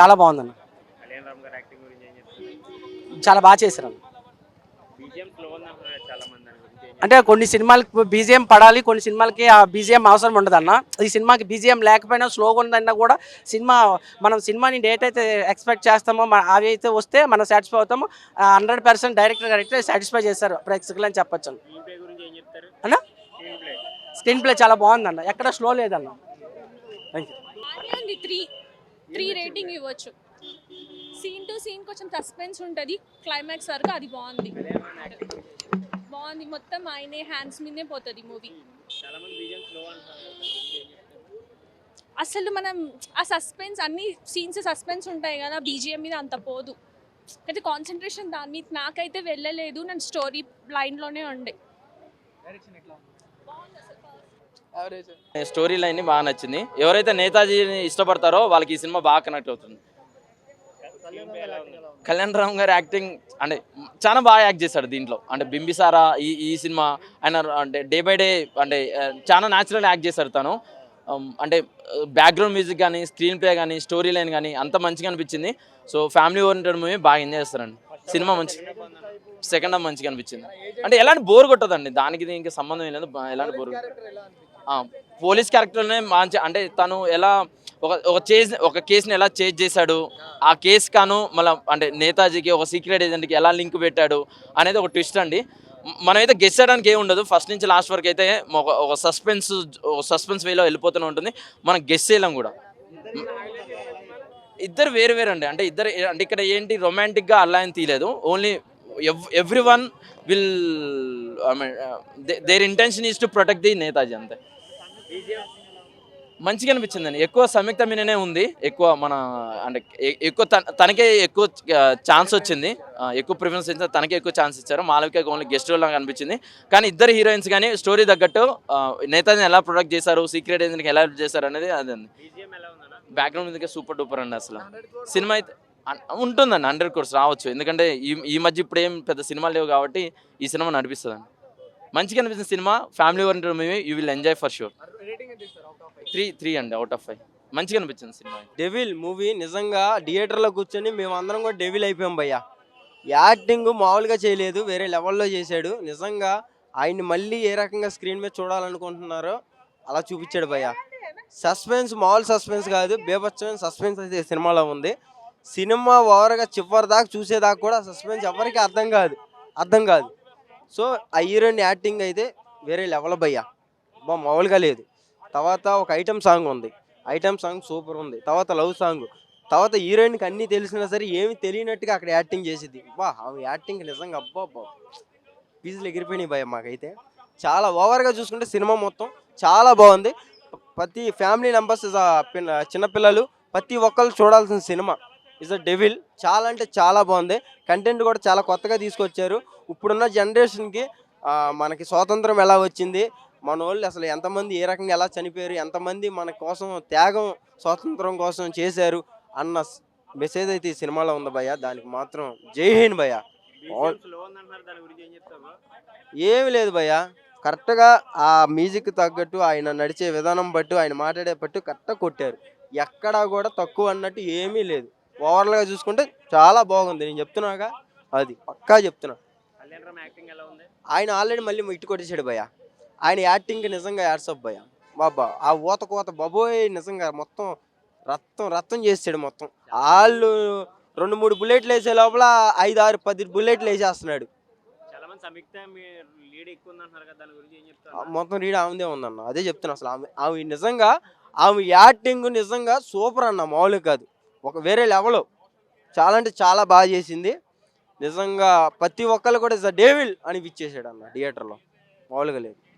చాలా బాగుందన్న. కళ్యాణ్ రామ్ గారి యాక్టింగ్ గురించి ఏం చెప్తారు? చాలా బాగా చేశారు అన్న బీజిఎం స్లో ఉందంటున్నారు చాలా మంది దాని గురించి ఏం అంటే కొన్ని సినిమాలకి బీజిఎం పడాలి కొన్ని సినిమాలకి ఆ బీజిఎం అవసరం ఉండదన్న. ఈ సినిమాకి బీజిఎం లేకపోయినా స్లోగా ఉందన్నా కూడా సినిమా మనం సినిమాని డేట్ అయితే ఎక్స్పెక్ట్ చేస్తామో అవి అయితే వస్తే మనం సాటిస్ఫై అవుతామో హండ్రెడ్ పర్సెంట్ డైరెక్టర్ గారు అయితే సాటిస్ఫై చేశారు ప్రేక్షకులు అని చెప్పొచ్చు. స్క్రీన్ ప్లే గురించి ఏం చెప్తారు? అన్న? Screenplay. చాలా బాగుందన్న. ఎక్కడ స్లో లేదన్న. థ్యాంక్ యూ త్రీ రేటింగ్ ఇవ్వచ్చు. సీన్ టు సీన్ కొంచెం సస్పెన్స్ ఉంటుంది. క్లైమాక్స్ వరకు అది బాగుంది. బాగుంది. మొత్తం ఆయనే హ్యాండ్స్ మీదే పోతుంది మూవీ అసలు మనం ఆ సస్పెన్స్ అన్ని సీన్స్ సస్పెన్స్ ఉంటాయి కదా బీజిఎం మీద అంత పోదు. అయితే కాన్సన్ట్రేషన్ దాని మీద నాకైతే వెళ్ళలేదు. నేను స్టోరీ లైన్లోనే ఉండే. స్టోరీ లైన్ బాగా నచ్చింది. ఎవరైతే నేతాజీని ఇష్టపడతారో వాళ్ళకి ఈ సినిమా బాగా కనెక్ట్ అవుతుంది. కళ్యాణ్ రామ్ గారి యాక్టింగ్ అంటే చాలా బాగా యాక్ట్ చేశాడు దీంట్లో. అంటే బింబిసారా ఈ ఈ సినిమా ఆయన అంటే డే బై డే అంటే చాలా న్యాచురల్ యాక్ట్ చేశాడు తను. అంటే బ్యాక్గ్రౌండ్ మ్యూజిక్ కానీ స్క్రీన్ ప్లే కానీ స్టోరీ లైన్ కానీ అంత మంచిగా అనిపించింది. సో ఫ్యామిలీ ఓరియంటెడ్ మూవీ బాగా ఎంజాయ్ చేస్తారండి. సినిమా మంచి సెకండ్ హాఫ్ మంచిగా అనిపించింది. అంటే ఎలాంటి బోర్ కొట్టదండి. దానికి దీనికి సంబంధం లేదు. ఎలాంటి బోర్ పోలీస్ క్యారెక్టర్నే మంచి అంటే తను ఎలా ఒక ఒక చేజ్ ఒక కేసుని ఎలా చేజ్ చేశాడు ఆ కేసు కాను మళ్ళీ అంటే నేతాజీకి ఒక సీక్రెట్ ఏజెంట్కి ఎలా లింక్ పెట్టాడు అనేది ఒక ట్విస్ట్ అండి. మనమైతే గెస్ చేయడానికి ఏం ఉండదు ఫస్ట్ నుంచి లాస్ట్ వరకు అయితే ఒక ఒక సస్పెన్స్ ఒక సస్పెన్స్ వేలో వెళ్ళిపోతూనే ఉంటుంది మనం గెస్ చేయలేం కూడా. ఇద్దరు వేరు వేరు అండి అంటే ఇద్దరు అంటే ఇక్కడ ఏంటి రొమాంటిక్గా అలా అని తీయలేదు only every one will I mean their intention is to protect the Netaji అంతే. మంచిగా అనిపించిందండి. ఎక్కువ సంయుక్త మీననే ఉంది. ఎక్కువ మన అంటే ఎక్కువ తన- తనకే ఎక్కువ ఛాన్స్ వచ్చింది. ఎక్కువ ప్రిఫరెన్స్ ఇచ్చిన తనకే ఎక్కువ ఛాన్స్ ఇచ్చారు. మాలవిక ఓన్లీ గెస్ట్ రోల్ లాగా అనిపించింది. కానీ ఇద్దరు హీరోయిన్స్ కానీ స్టోరీ తగ్గట్టు నేతాజీని ఎలా ప్రొడక్ట్ చేశారు సీక్రెట్ ఏజెంట్కి ఎలా చేశారు అనేది అదే బ్యాక్గ్రౌండ్ మ్యూజిక్ సూపర్ డూపర్ అండి అసలు. సినిమా అయితే ఉంటుందండి హండ్రెడ్ కోర్స్ రావచ్చు. ఎందుకంటే ఈ ఈ మధ్య ఇప్పుడు ఏం పెద్ద సినిమాలు లేవు కాబట్టి ఈ సినిమా నడిపిస్తుందండి. మంచిగా అనిపిస్తుంది cinema. Family oriented movie you will enjoy for sure three three అండి అవుట్ ఆఫ్ ఫైవ్ మంచిగా అనిపించింది సినిమా. డెవిల్ మూవీ నిజంగా థియేటర్లో కూర్చొని మేమందరం కూడా డెవిల్ అయిపోయాం భయ్యా. యాక్టింగ్ మామూలుగా చేయలేదు వేరే లెవెల్లో చేశాడు. నిజంగా ఆయన్ని మళ్ళీ ఏ రకంగా స్క్రీన్ మీద చూడాలనుకుంటున్నారో అలా చూపించాడు భయ్య. సస్పెన్స్ మామూలు సస్పెన్స్ కాదు బేపచ్చమైన సస్పెన్స్ అయితే సినిమాలో ఉంది. సినిమా ఓవర్గా చివరి దాకా చూసేదాకా కూడా సస్పెన్స్ ఎవరికి అర్థం కాదు అర్థం కాదు. సో ఆ హీరోయిన్ యాక్టింగ్ అయితే వేరే లెవెల్ భయ్య బా మామూలుగా లేదు. తర్వాత ఒక ఐటమ్ సాంగ్ ఉంది. ఐటమ్ సాంగ్ సూపర్ ఉంది. తర్వాత లవ్ సాంగ్ తర్వాత హీరోయిన్కి అన్నీ తెలిసినా సరే ఏమి తెలియనట్టుగా అక్కడ యాక్టింగ్ చేసేది బా ఆమె యాక్టింగ్ నిజంగా అబ్బా అబ్బా. ఫీజులు ఎగిరిపోయినాయి భయ మాకైతే. చాలా ఓవర్గా చూసుకుంటే సినిమా మొత్తం చాలా బాగుంది. ప్రతి ఫ్యామిలీ మెంబర్స్ చిన్నపిల్లలు ప్రతి ఒక్కరు చూడాల్సిన సినిమా. Is a devil. చాలా అంటే చాలా బాగుంది. కంటెంట్ కూడా చాలా కొత్తగా తీసుకొచ్చారు. ఇప్పుడున్న జనరేషన్కి మనకి స్వాతంత్రం ఎలా వచ్చింది? మన వాళ్ళు అసలు ఎంతమంది ఏ రకంగా ఎలా చనిపోయారు? ఎంతమంది మన కోసం త్యాగం స్వాతంత్రం కోసం చేశారు? అన్న మెసేజ్ అయితే ఈ సినిమాలో ఉంది భయ్య. దానికి మాత్రం జై హింద్ భయ్య? ఏమి లేదు భయ్య. కరెక్ట్గా ఆ మ్యూజిక్ తగ్గట్టు ఆయన నడిచే విధానం బట్టు ఆయన మాట్లాడే పట్టు కరెక్ట్గా కొట్టారు. ఎక్కడా కూడా తక్కువ అన్నట్టు ఏమీ లేదు. ఓవరాల్గా చూసుకుంటే చాలా బాగుంది. నేను చెప్తున్నాగా? అది పక్కా చెప్తున్నా. యాక్టింగ్ ఆయన ఆల్రెడీ మళ్ళీ ఇటు కొట్టేసాడు భయ్య. ఆయన యాక్టింగ్కి నిజంగా యాడ్సప్ భయ్య. బాబా ఆ ఊత కోత బాబోయ్ నిజంగా మొత్తం రక్తం రక్తం చేసాడు మొత్తం. వాళ్ళు రెండు మూడు బుల్లెట్లు వేసే లోపల ఐదు ఆరు పది బుల్లెట్లు వేసేస్తున్నాడు. లీడ్ మొత్తం రీడ్ ఆమెదే ఉందన్న. అదే చెప్తున్నా అసలు ఆమె. ఆమె నిజంగా ఆమె యాక్టింగ్ నిజంగా సూపర్ అన్న మామూలుగా కాదు. ఒక వేరే లెవెల్ చాలా అంటే చాలా బాగా చేసింది. నిజంగా ప్రతి ఒక్కరు కూడా ఇస్ డేవిల్ అని ఇచ్చేసాడు అన్న థియేటర్లో. మామూలుగా లేదు.